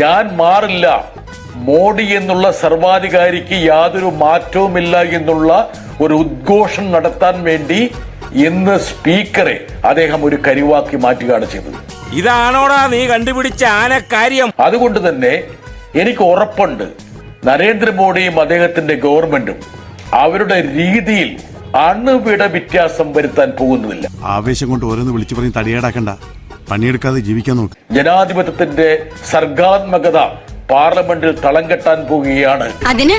ഞാൻ മാറില്ല. മോഡി എന്നുള്ള സർവാധികാരിക്ക് യാതൊരു മാറ്റവുമില്ല എന്നുള്ള ഒരു ഉദ്ഘോഷം നടത്താൻ വേണ്ടി ഇന്ന് സ്പീക്കറെ അദ്ദേഹം ഒരു കരിവാക്കി മാറ്റുകയാണ് ചെയ്തത്. ഇതാണോടാ നീ കണ്ടുപിടിച്ച കാര്യം അതുകൊണ്ട് തന്നെ എനിക്ക് ഉറപ്പുണ്ട്. നരേന്ദ്രമോദിയും അദ്ദേഹത്തിന്റെ ഗവൺമെന്റും അവരുടെ രീതിയിൽ അണുവിട വ്യത്യാസം വരുത്താൻ പോകുന്നില്ല. ആവേശം കൊണ്ട് ഓരോന്ന് വിളിച്ചു പറഞ്ഞ് തടിയേടാക്കണ്ട. പണിയെടുക്കാതെ ജീവിക്കാൻ നോക്ക്. ജനാധിപത്യത്തിന്റെ സർഗാത്മകത പാർലമെന്റിൽ തളം കെട്ടാൻ പോകുകയാണ് അതിന്?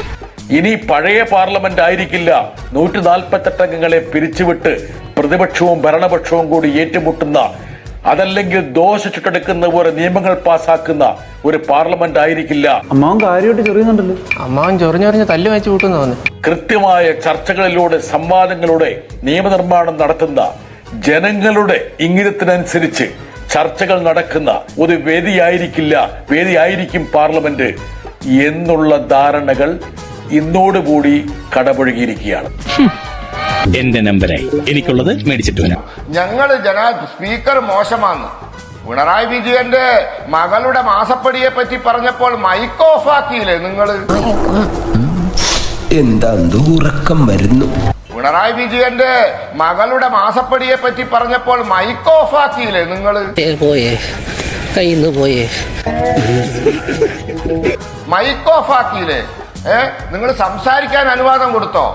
ഇനി പഴയ പാർലമെന്റ് ആയിരിക്കില്ല. നൂറ്റി നാൽപ്പത്തെട്ട് അംഗങ്ങളെ പിരിച്ചുവിട്ട് പ്രതിപക്ഷവും ഭരണപക്ഷവും കൂടി ഏറ്റുമുട്ടുന്ന അതല്ലെങ്കിൽ ദോശ ചുട്ടെടുക്കുന്ന പോലെ നിയമങ്ങൾ പാസാക്കുന്ന ഒരു പാർലമെന്റ് ആയിരിക്കില്ല. അമ്മാവൻ കാര്യമായിട്ട് ചെറിയുന്നുണ്ടല്ലോ. അമ്മാവൻ ചൊറിഞ്ഞൊറിഞ്ഞ് തല്ല് വെച്ച് കൂട്ടുന്നു കൃത്യമായ ചർച്ചകളിലൂടെ സംവാദങ്ങളുടെ നിയമനിർമ്മാണം നടത്തുന്ന ജനങ്ങളുടെ ഇംഗിതത്തിനനുസരിച്ച് ചർച്ചകൾ നടക്കുന്ന ഒരു വേദിയായിരിക്കില്ല. വേദിയായിരിക്കും പാർലമെന്റ് എന്നുള്ള ധാരണകൾ ഇന്നോടുകൂടി കടപുഴകിയിരിക്കുകയാണ്. എന്റെ നമ്പരായി. എനിക്കുള്ളത് മേടിച്ചിട്ട് വരാം ഞങ്ങൾ ജനാ സ്പീക്കർ മോശമാണ്. പിണറായി വിജയന്റെ മകളുടെ മാസപ്പടിയെ പറ്റി പറഞ്ഞപ്പോൾ മൈക്ക് ഓഫ് ആക്കിയില്ലേ നിങ്ങൾ എന്താ ഉറക്കം വരുന്നു? പിണറായി വിജയന്റെ മകളുടെ മാസപ്പടിയെ പറ്റി പറഞ്ഞപ്പോൾ മൈക്ക് ഓഫ് ആക്കിയില്ലേ നിങ്ങൾ പോയേ. കയ്യിന്ന് പോയേ. മൈക്ക് ഓഫ് ആക്കിയില്ലേ? ഏ നിങ്ങൾ സംസാരിക്കാൻ അനുവാദം കൊടുത്തോ.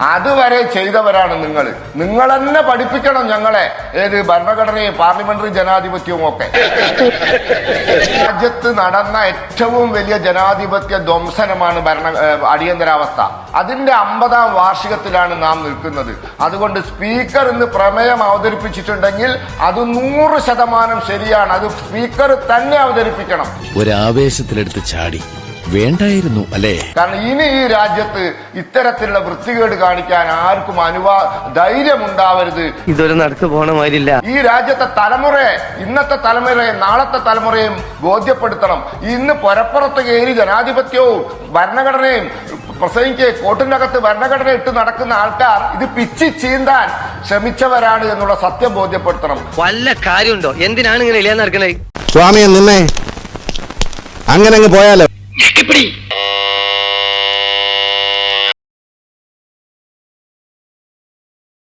അതുവരെ ചെയ്തവരാണ് നിങ്ങൾ നിങ്ങൾ തന്നെ പഠിപ്പിക്കണം ഞങ്ങളെ. ഏത് ഭരണഘടനയും പാർലമെന്ററി ജനാധിപത്യവും ഒക്കെ. രാജ്യത്ത് നടന്ന ഏറ്റവും വലിയ ജനാധിപത്യ ധ്വംസനമാണ് ഭരണ അടിയന്തരാവസ്ഥ. അതിന്റെ അമ്പതാം വാർഷികത്തിലാണ് നാം നിൽക്കുന്നത്. അതുകൊണ്ട് സ്പീക്കർ ഇന്ന് പ്രമേയം അവതരിപ്പിച്ചിട്ടുണ്ടെങ്കിൽ അത് നൂറ് ശതമാനം ശരിയാണ്. അത് സ്പീക്കർ തന്നെ അവതരിപ്പിക്കണം. ഒരു ഒരാവേശത്തിലെടുത്ത് ചാടി. വേണ്ടായിരുന്നു അല്ലേ? കാരണം ഇനി ഈ രാജ്യത്ത് ഇത്തരത്തിലുള്ള വൃത്തികേട് കാണിക്കാൻ ആർക്കും അനുവാ ധൈര്യം ഉണ്ടാവരുത് ഇതൊരു നടക്ക് പോണ മാതിരില്ല. ഈ രാജ്യത്തെ തലമുറയെ ഇന്നത്തെ തലമുറയെ നാളത്തെ തലമുറയും ബോധ്യപ്പെടുത്തണം. ഇന്ന് പുരപ്പുറത്ത് കയറി ജനാധിപത്യവും ഭരണഘടനയും പ്രസംഗിക്ക് കോട്ടിനകത്ത് ഭരണഘടന ഇട്ട് നടക്കുന്ന ആൾക്കാർ ഇത് പിച്ചി ചീന്താൻ ശ്രമിച്ചവരാണ് എന്നുള്ള സത്യം ബോധ്യപ്പെടുത്തണം. വല്ല കാര്യമുണ്ടോ? എന്തിനാണ് ഇങ്ങനെ ഇല്ലാന്ന് നടക്കണേ? സ്വാമിയെ നിന്നേ അങ്ങനെ അങ്ങ് പോയാലോ?